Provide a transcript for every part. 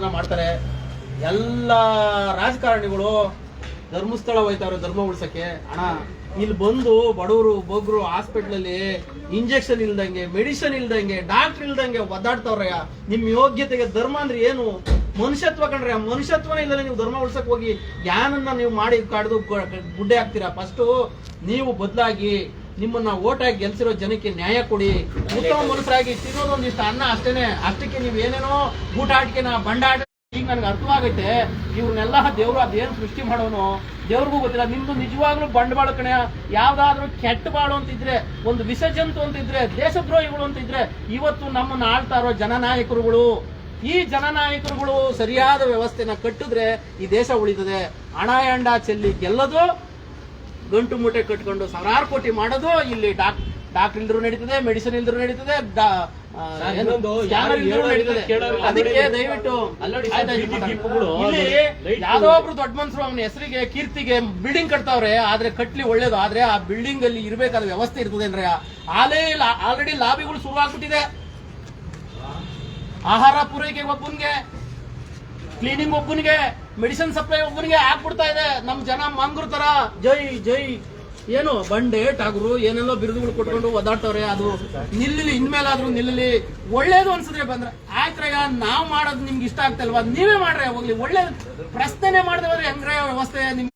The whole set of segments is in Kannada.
ಮಾಡ್ತಾರೆ. ಎಲ್ಲ ರಾಜಕಾರಣಿಗಳು ಧರ್ಮಸ್ಥಳ ಹೋಯ್ತಾರೆ ಧರ್ಮ ಉಳ್ಸಕ್ಕೆ. ಹಣ ಇಲ್ಲಿ ಬಂದು ಬಡವರು, ಬಗ್ರು ಹಾಸ್ಪಿಟ್ಲಲ್ಲಿ ಇಂಜೆಕ್ಷನ್ ಇಲ್ದಂಗೆ ಮೆಡಿಸಿನ್ ಇಲ್ದಂಗೆ, ಡಾಕ್ಟರ್ ಇಲ್ದಂಗೆ ಒದ್ದಾಡ್ತಾವ್ರೆ. ನಿಮ್ ಯೋಗ್ಯತೆಗೆ ಧರ್ಮ ಅಂದ್ರೆ ಏನು? ಮನುಷ್ಯತ್ವ ಕಂಡ್ರೆ ಮನುಷ್ಯತ್ವನೇ ಇಲ್ಲ ನೀವು ಧರ್ಮ ಉಳ್ಸಕ್ ಹೋಗಿ ಯಾನನ್ನ ನೀವು ಮಾಡಿ ಕಾಡ್ದು ಗುಡ್ಡೆ ಹಾಕ್ತೀರಾ? ಫಸ್ಟ್ ನೀವು ಬದಲಾಗಿ ನಿಮ್ಮನ್ನ ಓಟ್ ಹಾಕಿ ಗೆಲ್ಸಿರೋ ಜನಕ್ಕೆ ನ್ಯಾಯ ಕೊಡಿ. ಉತ್ತಮ ಮನುಷ್ಯರಾಗಿ ತಿನ್ನೋದೊಂದಿಷ್ಟು ಅನ್ನ ಅಷ್ಟೇನೆ. ಅಷ್ಟಕ್ಕೆ ನೀವು ಏನೇನೋ ಊಟಾಟಿಕೆನ ಬಂಡಾಟ ಈಗ ನನಗೆ ಅರ್ಥವಾಗೈತೆ. ಇವ್ರನ್ನೆಲ್ಲ ದೇವ್ರು ಅದೇನು ಸೃಷ್ಟಿ ಮಾಡೋನು. ದೇವ್ರಿಗೂ ಗೊತ್ತಿಲ್ಲ. ನಿಮ್ದು ನಿಜವಾಗ್ಲೂ ಬಂಡವಾಳ ಕಣೆ. ಯಾವ್ದಾದ್ರು ಕೆಟ್ಟ ಬಾಳು ಅಂತಿದ್ರೆ, ಒಂದು ವಿಸರ್ಜಂತು ಅಂತಿದ್ರೆ, ದೇಶದ್ರೋಹಿಗಳು ಅಂತಿದ್ರೆ, ಇವತ್ತು ನಮ್ಮನ್ನ ಆಳ್ತಾ ಇರೋ ಜನನಾಯಕರುಗಳು. ಈ ಜನನಾಯಕರುಗಳು ಸರಿಯಾದ ವ್ಯವಸ್ಥೆನ ಕಟ್ಟಿದ್ರೆ ಈ ದೇಶ ಉಳಿತದೆ. ಹಣ ಎಂಡ ಚೆಲ್ಲಿ ಗೆಲ್ಲದು ಗಂಟು ಮೂಟೆ ಕಟ್ಕೊಂಡು ಸಾವಿರಾರು ಕೋಟಿ ಮಾಡೋದು ಇಲ್ಲಿ ಡಾಕ್ ಡಾಕ್ಟರ್ ಇಲ್ದ್ರು ನಡೀತದೆ ಮೆಡಿಸಿನ್ ಇಲ್ದ್ರು ನಡೀತದೆ. ಅದಕ್ಕೆ ದಯವಿಟ್ಟು ಯಾವ್ದೋ ಒಬ್ರು ದೊಡ್ಡ ಮನ್ಸರು ಅವನ ಹೆಸರಿಗೆ ಕೀರ್ತಿಗೆ ಬಿಲ್ಡಿಂಗ್ ಕಟ್ತಾವ್ರೆ ಆದ್ರೆ ಕಟ್ಲಿ ಒಳ್ಳೇದು ಆದ್ರೆ ಆ ಬಿಲ್ಡಿಂಗ್ ಅಲ್ಲಿ ಇರ್ಬೇಕಾದ ವ್ಯವಸ್ಥೆ ಇರ್ತದೆ ಅಂದ್ರೆ ಆಲೇ ಆಲ್ರೆಡಿ ಲಾಬಿಗಳು ಶುರು ಆಗ್ಬಿಟ್ಟಿದೆ ಆಹಾರ ಪೂರೈಕೆ ಒಬ್ಬನ್ಗೆ. ಕ್ಲೀನಿಂಗ್ ಒಬ್ಬನಿಗೆ ಮೆಡಿಸಿನ್ ಸಪ್ಲೈ ಒಬ್ಬನಿಗೆ ಹಾಕ್ಬಿಡ್ತಾ ಇದೆ. ನಮ್ ಜನ ಮಂಗ್ರ ತರ, ಜೈ ಜೈ. ಏನು ಬಂಡೆ ಟಾಗರು ಏನೆಲ್ಲೋ ಬಿರುದುಗಳು ಕೊಟ್ಕೊಂಡು ಒದಾಡ್ತವ್ರೆ, ಅದು ನಿಲ್ಲಲಿ, ಇನ್ಮೇಲಾದ್ರೂ ನಿಲ್ಲಲಿ. ಒಳ್ಳೇದು ಅನ್ಸಿದ್ರೆ ಬಂದ್ರೆ ಆಯ್ತ್ರಯ್ಯ ನಾವ್ ಮಾಡೋದು ನಿಮ್ಗೆ ಇಷ್ಟ ಆಗ್ತಲ್ವಾ ನೀವೇ ಮಾಡ್ರೆ, ಹೋಗ್ಲಿ. ಒಳ್ಳೇದು ಪ್ರಶ್ನೆ ಮಾಡಿದ್ರೆ ಹೆಂಗ್ರೆ ವ್ಯವಸ್ಥೆ ನಿಮ್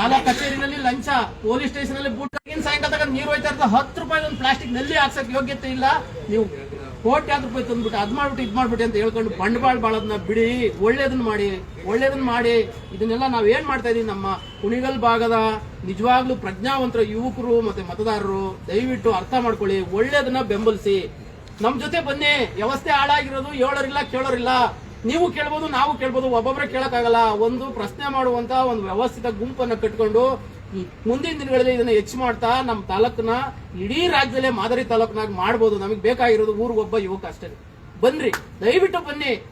ತಾಲೂಕ್ ಕಚೇರಿನಲ್ಲಿ ಲಂಚ, ಪೊಲೀಸ್ ಸ್ಟೇಷನ್ ಅಲ್ಲಿ ಬೂಟ್ ಸಾಯಂಕಾಲ ನೀರು ಹೋಯ್ತಾ ಇರ್ತದೆ ಹತ್ತು ರೂಪಾಯಿ ಒಂದು ಪ್ಲಾಸ್ಟಿಕ್ನಲ್ಲಿ ಹಾಕ್ಸಕ್ ಯೋಗ್ಯತೆ ಇಲ್ಲ. ನೀವು ಕೋಟ್ಯಾಂತರ ರೂಪಾಯಿ ತಂದ್ಬಿಟ್ಟು ಅದ್ ಮಾಡ್ಬಿಟ್ಟು ಇದು ಮಾಡ್ಬಿಟ್ಟು ಅಂತ ಹೇಳ್ಕೊಂಡು ಬಂಡವಾಳ ಬಾಳೋದನ್ನ ಬಿಡಿ ಒಳ್ಳೇದನ್ನ ಮಾಡಿ ಒಳ್ಳೇದನ್ನ ಮಾಡಿ. ಇದನ್ನೆಲ್ಲ ನಾವು ಏನು ಮಾಡ್ತಾ ಇದೀವಿ ನಮ್ಮ ಕುಣಿಗಲ್ ಭಾಗದ ನಿಜವಾಗ್ಲೂ ಪ್ರಜ್ಞಾವಂತರ ಯುವಕರು ಮತ್ತೆ ಮತದಾರರು, ದಯವಿಟ್ಟು ಅರ್ಥ ಮಾಡ್ಕೊಳ್ಳಿ, ಒಳ್ಳೇದನ್ನ ಬೆಂಬಲಿಸಿ. ನಮ್ಮ ಜೊತೆ ಬನ್ನಿ, ವ್ಯವಸ್ಥೆ ಹಾಳಾಗಿರೋದು, ಹೇಳೋರಿಲ್ಲ, ಕೇಳೋರಿಲ್ಲ. ನೀವು ಕೇಳ್ಬೋದು, ನಾವು ಕೇಳ್ಬೋದು ಒಬ್ಬೊಬ್ಬರೇ ಕೇಳಕ್ಕಾಗಲ್ಲ. ಒಂದು ಪ್ರಶ್ನೆ ಮಾಡುವಂತ ಒಂದು ವ್ಯವಸ್ಥಿತ ಗುಂಪನ್ನ ಕಟ್ಕೊಂಡು ಮುಂದಿನ ದಿನಗಳಲ್ಲಿ ಇದನ್ನ ಹೆಚ್ಚು ಮಾಡ್ತಾ ನಮ್ಮ ತಾಲೂಕನ್ನ ಇಡೀ ರಾಜ್ಯದಲ್ಲೇ ಮಾದರಿ ತಾಲೂಕ್ನಾಗ ಮಾಡ್ಬೋದು. ನಮಗೆ ಬೇಕಾಗಿರೋದು ಊರಿಗೊಬ್ಬ ಯುವಕ ಅಷ್ಟೇ. ಬನ್ರಿ, ದಯವಿಟ್ಟು ಬನ್ನಿ.